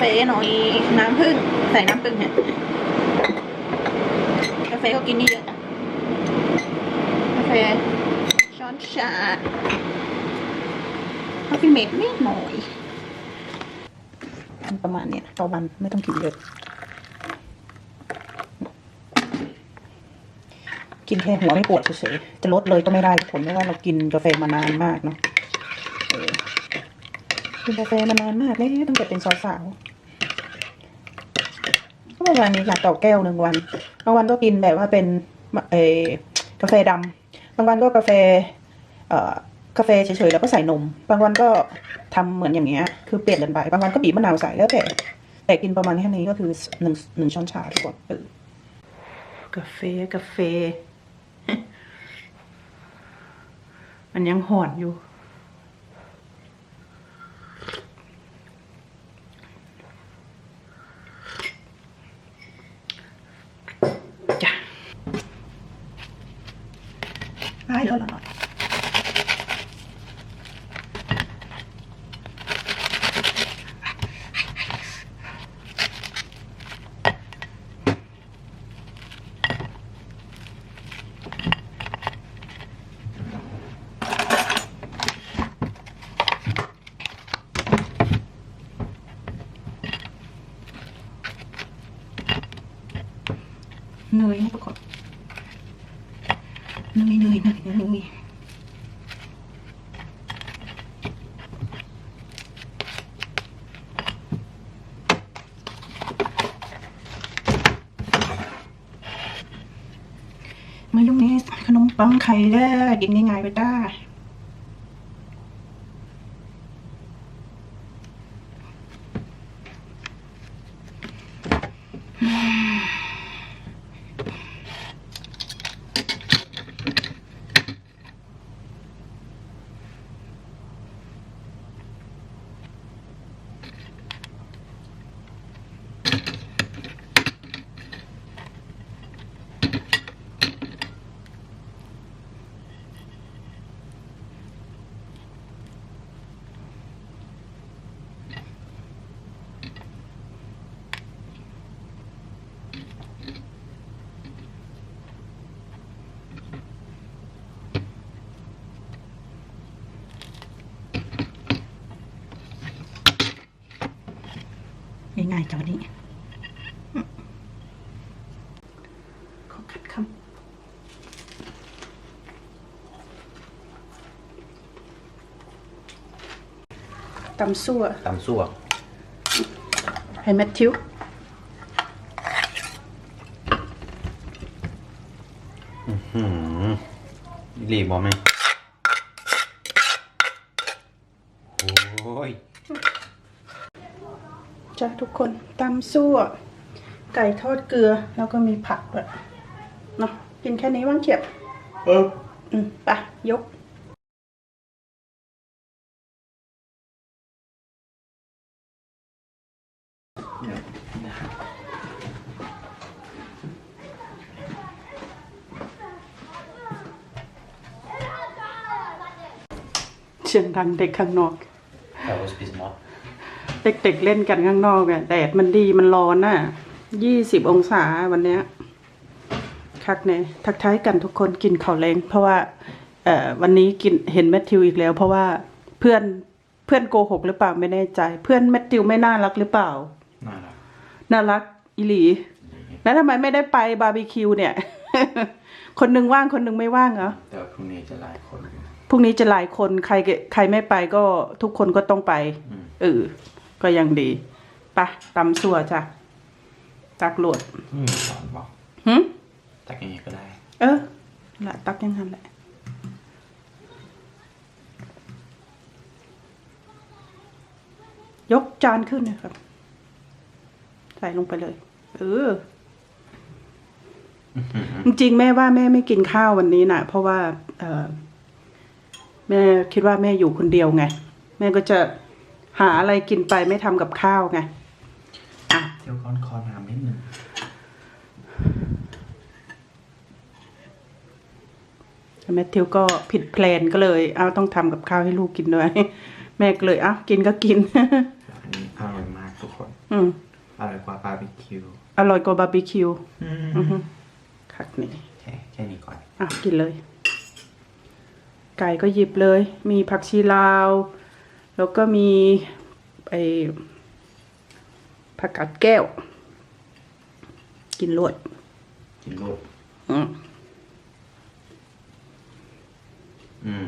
ฟหน่อยน้ำผึ้งใส่น้ำผึ้งเนี่ยกาแฟก็กินนี่เยอะกาแฟช้อนชาคอฟฟี่เมดนิดหน่อยประมาณเนี้ยต่อวันไม่ต้องกินเยอะกินแค่หัวไม่ปวดเฉยๆจะลดเลยก็ไม่ได้ผลไม่ว่าเรากินกาแฟมานานมากเนาะกินกาแฟมานานมากเลยตั้งแต่เป็นสาวๆ ประมาณนี้ค่ะต่อแก้วหนึ่งวัน บางวันก็กินแบบว่าเป็นเออกาแฟดำบางวันก็กาแฟ เอ่อกาแฟเฉยๆแล้วก็ใส่นม บางวันก็ทำเหมือนอย่างเงี้ย คือเปลี่ยนกันไป บางวันก็บีบมะนาวใส่แล้วแต่แต่กินประมาณแค่นี้ก็คือหนึ่งหนึ่งช้อนชาทุกคนเออกาแฟกาแฟ มันยังหอนอยู่ ได้แล้วล่ะหน่อยเนยนะทุกคน เนยเนยหนยเนยไม่ต้องนี้ขนมปังไข่แรกกินง่ายๆไปได้ ง่ายๆจ้ะวันนี้ขอคัดคำตำซั่วตำซั่วให้แมทธิวหืมรีบบอกไหมโอ้ย จ้ะทุกคนตำซั่วไก่ทอดเกลือแล้วก็มีผักด้วยเนาะกินแค่นี้ว่างเขียบเอออืมไปยกเสียงดังเด็กข้างนอก that was bis mat เด็กๆเล่นกันข้างนอกอะแดดมันดีมันร้อนน่ะยี่สิบองศาวันเนี้ยคักเนี่ยทักทายกันทุกคนกินข้าวแรงเพราะว่าเอ่อวันนี้กินเห็นแมทธิวอีกแล้ว เพราะว่าเพื่อนเพื่อนโกหกหรือเปล่าไม่แน่ใจ เพื่อนแมทธิวไม่น่ารักหรือเปล่า น่ารักน่ารักอิหลี แล้วทำไมไม่ได้ไปบาร์บีคิวเนี่ย คนหนึ่งว่างคนหนึ่งไม่ว่างเหรอ แต่ว่าพรุ่งนี้จะหลายคนอยู่พรุ่งนี้จะหลายคนใครเกใครไม่ไปก็ทุกคนก็ต้องไป อืม เออ ก็ยังดีไปะตำสัวจ้ะตักโหลดอืมสอนบอกหึตักอย่างนี้ก็ได้ เออละตักอยังไงแหละยกจานขึ้นนะครับ ใส่ลงไปเลย เออ จริงๆแม่ว่าแม่ไม่กินข้าววันนี้นะเพราะว่า เออแม่คิดว่าแม่อยู่คนเดียวไง แม่ก็จะ หาอะไรกินไปไม่ทำกับข้าวไงอะเที่ยวก้อนคอน้ำนิดนึงแมทธิวก็ผิดแพลนก็เลย เอาต้องทำกับข้าวให้ลูกกินด้วย แม่ก็เลยเอ้ากินก็กิน อันนี้อร่อยมากทุกคน อืาร์บีคิวอร่อยกว่าบาร์บีคิวอือฮึคักนี่แค่แค่นี้ก่อนอะกินเลย ไก่ก็หยิบเลย มีผักชีลาว แล้วก็มีไอผักกาดแก้ว กินรวดกินรูดอืมอืม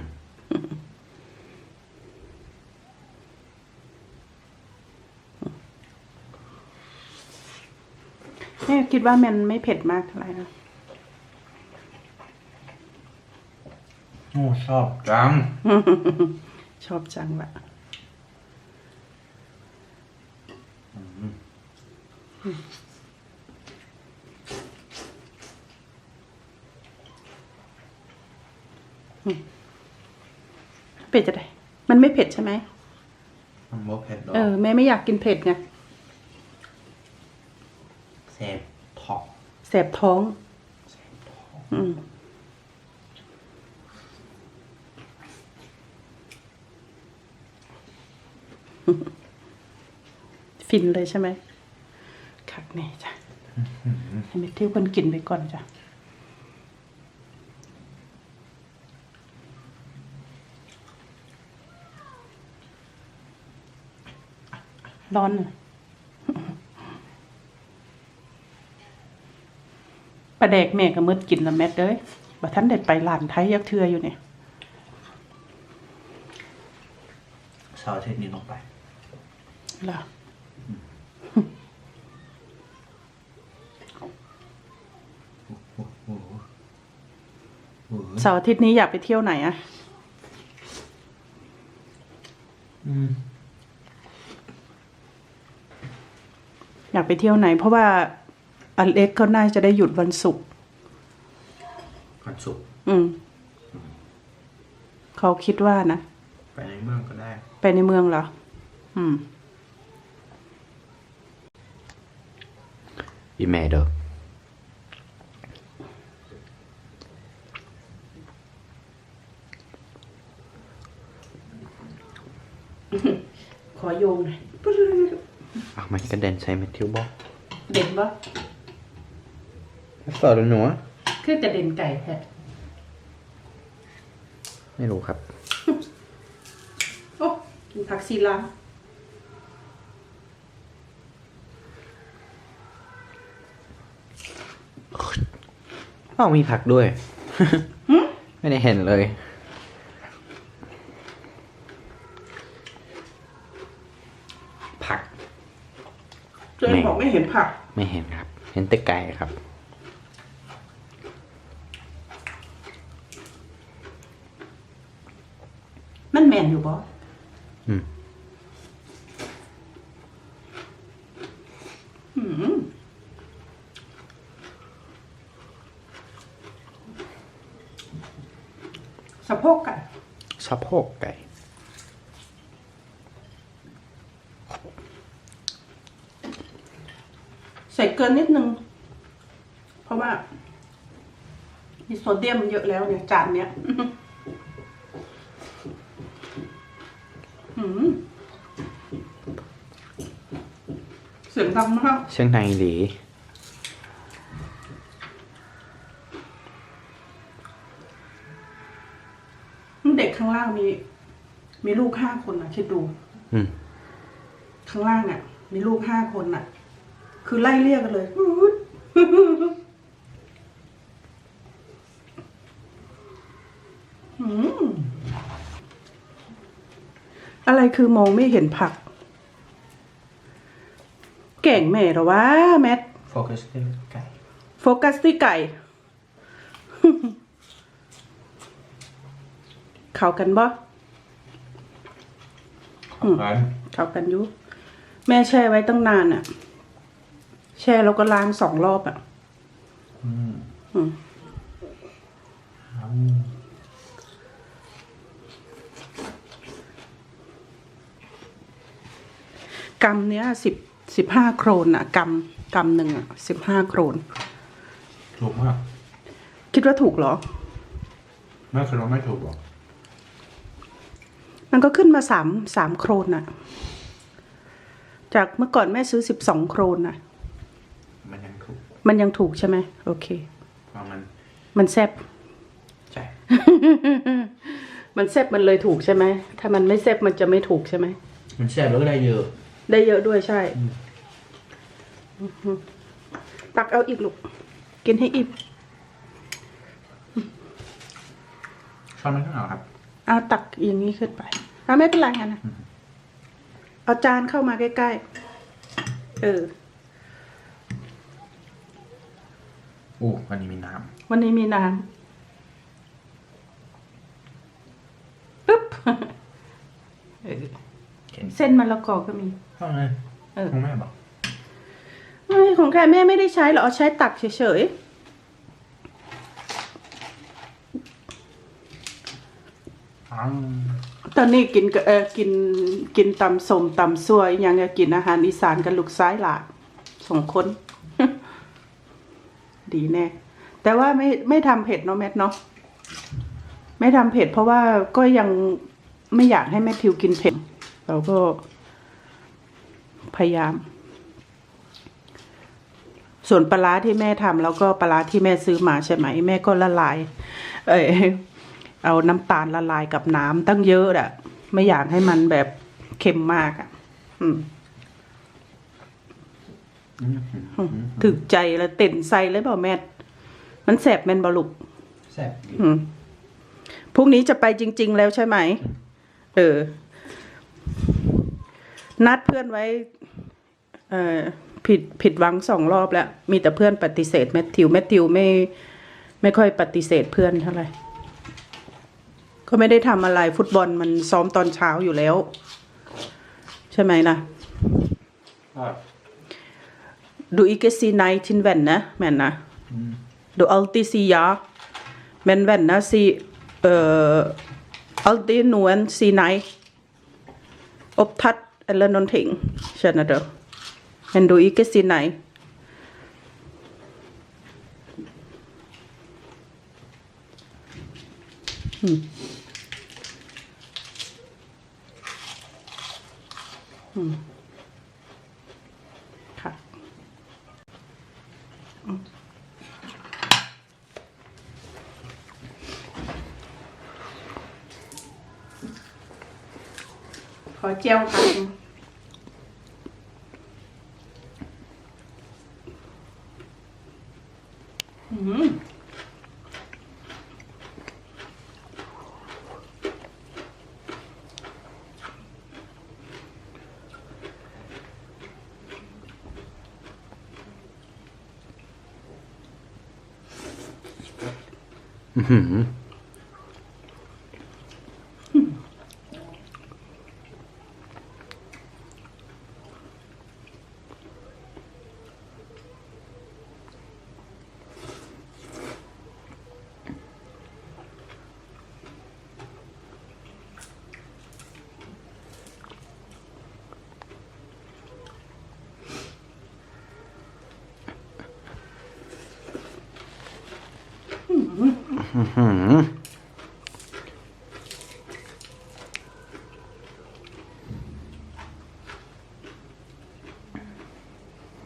เนี่ยคิดว่ามันไม่เผ็ดมากเท่าไหร่นะโอ้ชอบจัง ชอบจังละ เผ็ดจะได้ มันไม่เผ็ดใช่ไหมมันโมเผ็ดหรอเออแม่ไม่อยากกินเผ็ดไงแซ่บท็อปแสบท้องแซ่บท็อปอืมฟินเลยใช่ไหม น่จ้ะให้เม็ดทิวคนกินไปก่อนจ้ะร้อนน่ะปลาแดกแม่ก็มืดกินละแมทเด้ยบ่ทันเด็ดไปร้านไทยยักเทืออยู่เนี่ยเสาร์อาทิตย์นี้ลงไปเหรอ โอ้โหโอ้โห เสาร์อาทิตย์นี้อยากไปเที่ยวไหนอะอืม อยากไปเที่ยวไหน เพราะว่าอเล็กเขาน่าจะได้หยุดวันศุกร์วันศุกร์อืม เขาคิดว่านะ ไปในเมืองก็ได้ ไปในเมืองเหรอ อืมพี่แม่เด้อ ขอโยงหน่อยอะมันกระเด็นใส่เมทิวบอกเด่นปะสอดหนูคือจะเด่นไก่แท้ไม่รู้ครับ โอ้กินผักซีลาอ้าวมีผักด้วย ไม่ได้เห็นเลย ผัก เจนบอกไม่เห็นผัก ไม่เห็นครับ เห็นแต่ไก่ครับ มันแมนอยู่บ่อืมอืมสะโพกไก่สะโพกไก่ ส่เกินนิดนึง เพราะว่า มีโซเดียมเยอะแล้วเนี่ยจานเนี้ยอื้อหือเสียงดังมากเชียงในหลีเด็กข้างล่างมี มีลูกห้าคนนะคิดดูอืมข้างล่างอะ มีลูกห้าคนน่ะ คือไล่เรียกกันเลยอืมอะไรคือมองไม่เห็นผัก เก่งแม่เหรอวะแมทโฟกัสที่ไก่โฟกัสที่ไก่ เข้ากันบ่อืมกันเข้ากันอยุแม่แช่ไว้ตั้งนานอะ่ะ แช่แล้วก็ล้างสองรอบอะ่ะอืมอืมเอากำเนี้ยสิบสิบห้าโครนอะ่ะกำกำหนึ่งอะ่ะสิบห้าโครน ถูกมากคิดว่าถูกเหรอ ไม่คือเราไม่ถูกหรอกมันก็ขึ้นมาสามสามโครนน่ะ จากเมื่อก่อนแม่ซื้อสิบสองโครนน่ะ มันยังถูกใช่ไหมโอเคประมาณมันแซบ ใช่ มันแซบมันเลยถูกใช่ไหม ถ้ามันไม่แซบมันจะไม่ถูกใช่ไหม มันแซ่บแล้วก็ได้เยอะ ได้เยอะด้วยใช่อือฮึตักเอาอีกลูก กินให้อิ่มชอบไหมข้างหลังครับ เอาตักอย่างนี้ขึ้นไปเอาไม่เป็นไรงั้นนะ เอาจานเข้ามาใกล้ๆ เออ โอ้วันนี้มีน้วันนี้มีน้ำปึ๊บเออำเห็นเส้นมะละกอก็มีชอบไหมเออ ของแม่บอกเอ้ยของแค่แม่ไม่ได้ใช้หรอกเอาใช้ตักเฉยอ้าวๆ ตอนนี้กินกับเออกินกินตำสมตำซัวอีกอย่างก็กินอาหารอีสานกับลูกซ้ายหลานสองคน ดีแน่ แต่ว่าไม่ไม่ทำเผ็ดเนาะแมทเนาะไม่ทำเผ็ดเพราะว่าก็ยังไม่อยากให้แมทธิวกินเผ็ด เราก็พยายาม ส่วนปลาร้าที่แม่ทำแล้วก็ปลาร้าที่แม่ซื้อมาใช่ไหม แม่ก็ละลาย เออเอาน้ำตาลละลายกับน้ำตั้งเยอะอะไม่อยากให้มันแบบเค็มมากอะอืมอืมอืม ถึกใจแล้วเต้นใส่เลยเปล่าแม่มันแสบแม่นบลุกแซ่บดีอืมพรุ่งนี้จะไปจริง ๆ แล้วใช่ไหม เออ นัดเพื่อนไว้ เออผิดผิดหวังสองรอบแล้ว มีแต่เพื่อนปฏิเสธแมทธิวแมทธิวไม่ ไม่ค่อยปฏิเสธเพื่อนเท่าไหร่ก็ไม่ได้ทำอะไรฟุตบอลมันซ้อมตอนเช้าอยู่แล้ว ใช่ไหม ล่ะ Du ikke si nei til venner, mener jeg. Du alltid si ja. Men venner sier øh, alltid noen sier nei. Opptatt eller noen ting, skjønner du. Men du ikke sier nei. Mm. Mm. ค่ะ ขอเจียวค่ะ Mm-hmm.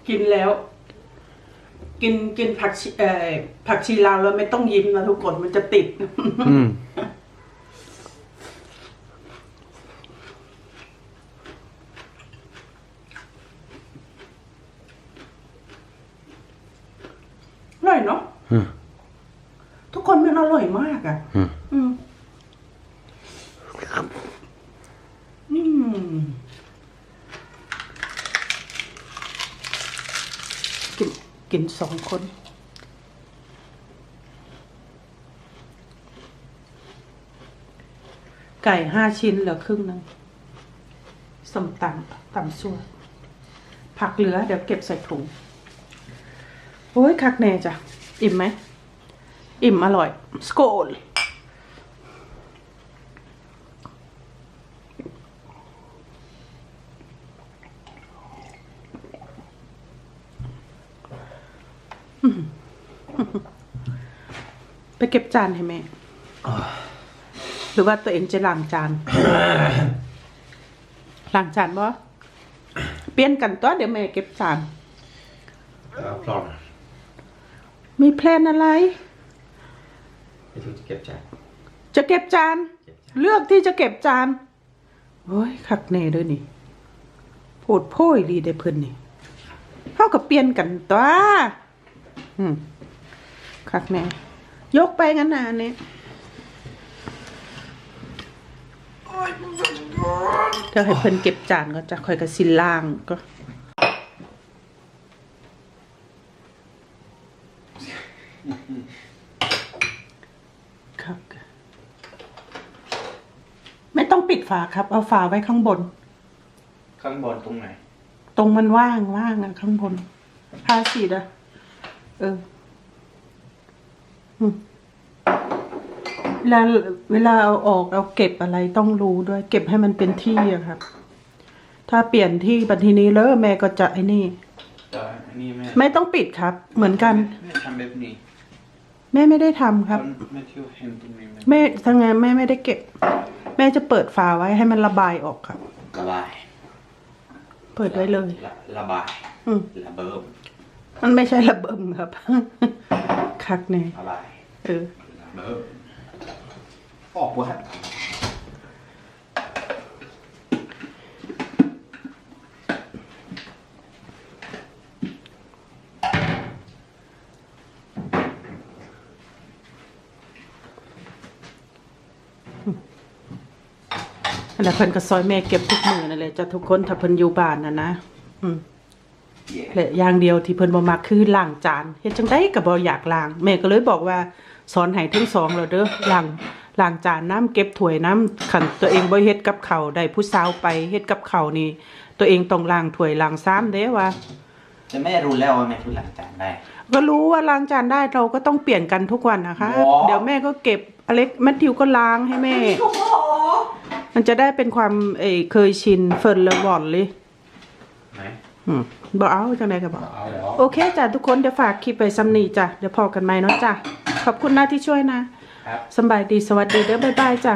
กินแล้ว กินกินผักชีเอ่อผักชีลาวแล้วไม่ต้องยิ้มนะทุกคนมันจะติด อืม อร่อยเนาะ อืม ทุกคนมันอร่อยมากอะ อืม อืมอืม กินสองคน ไก่ห้าชิ้นเหลือครึ่งหนึ่งสมตำตำซั่วผักเหลือเดี๋ยวเก็บใส่ถุงโอ้ยคักแน่จ้ะ อิ่มไหม อิ่มอร่อย สโกล ไปเก็บจานให้แม่ หรือว่าตัวเองจะล้างจานล้างจานบ่เปลี่ยนกันตัวเดี๋ยวแม่เก็บจาน Ja, planen. มีแพลนอะไรไปถึงจะเก็บจาน จะเก็บจานเก็บจาน เลือกที่จะเก็บจานโอ้ยคักแน่เด้วยนี่พูดโพ่ยดีได้เพิ่นนี่เฮากับเปลี่ยนกันตัวอืม คักแน่ยกไปงั้นนะอันนี้เดี๋ยวให้เพิ่นเก็บจานก็จะค่อยกับสิล่างก็ครับไม่ต้องปิดฝาครับ เอาฝาไว้ข้างบน ข้างบนตรงไหน ตรงมันว่างว่างอะข้างบนพาสีดอะ เอออืมเวลาเวลาเอาออกเอาเก็บอะไรต้องรู้ด้วย เก็บให้มันเป็นที่อะครับ ถ้าเปลี่ยนที่บันทีนี้แล้วแม่ก็จะไอ้นี่ แต่อันนี้แม่ไม่ต้องปิดครับ เหมือนกัน แม่ทำแบบนี้แม่ไม่ได้ทำครับแม่เที่ยวเห็นตรงนี้ไหมแม่ทางงานแม่ไม่ได้เก็บ แม่จะเปิดฝาไว้ให้มันระบายออกครับ ระบายเปิดไว้เลย ระระบาย อืม ระเบิด มันไม่ใช่ระเบิมครับ คักแน่ระบายเออระเบิดออกวะแล้วเพิ่นก็ซอยแม่เก็บทุกมือนั่นแหละจ้ะทุกคนถ้าเพิ่นอยู่บ้านน่ะนะ อืม และอย่างเดียวที่เพิ่นบ่มักคือล้างจานเฮ็ดจังไดก็บ่อยากล้าง แม่ก็เลยบอกว่าสอนให้ทั้งสองแล้วเด้อล้างล้างจานน้ำเก็บถ้วยน้ำคันตัวเองบ่เฮ็ดกับข้าวได้ผู้สาวไปเฮ็ดกับข้าวนี่ตัวเองต้องล้างถ้วยล้างซ้ำเด้ว่าแต่แม่รู้แล้วว่าแม่ทุล้างจานได้ ก็รู้ว่าล้างจานได้เราก็ต้องเปลี่ยนกันทุกวันนะคะว้าเดี๋ยวแม่ก็เก็บอเล็กแมทธิวก็ล้างให้แม่ มันจะได้เป็นความเอยเคยชินเฟิร์นเลวอนเลยไหม อืมบอกเอาจังไดก็บอกเอาแล้วโอเคจ้ะทุกคนเดี๋ยวฝากคลิปไปซ้ำนีจ้ะเดี๋ยวพอกันไหมเนาะจ้ะขอบคุณนะที่ช่วยนะ ครับ สำบายดีสวัสดีเด้อบ๊ายบายจ้ะ